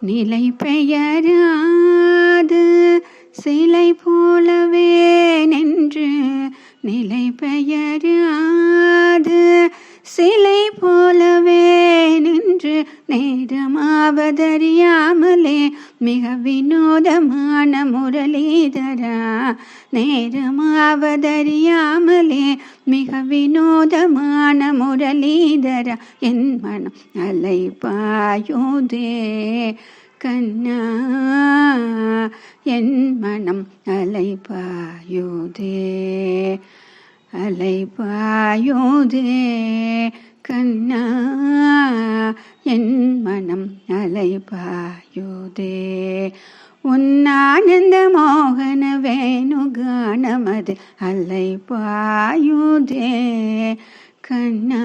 நிலை பெயராது சிலை போலவே நின்று நிலை பெயராது சிலை போலவே நின்று நேரமாவதறியாமலே மிக வினோதமான முரளிதரா நேரமாவதறியாமலே மிக வினோதமான முரளிதரா என் மனம் அலைபாயுதே கண்ணா. என் மனம் அலைபாயுதே அலைபாயுதே கண்ணா என் மனம் அலைபாயுதே. உன்னானந்த மோகன வேணுகானமது அலைபாயுதே. கண்ணா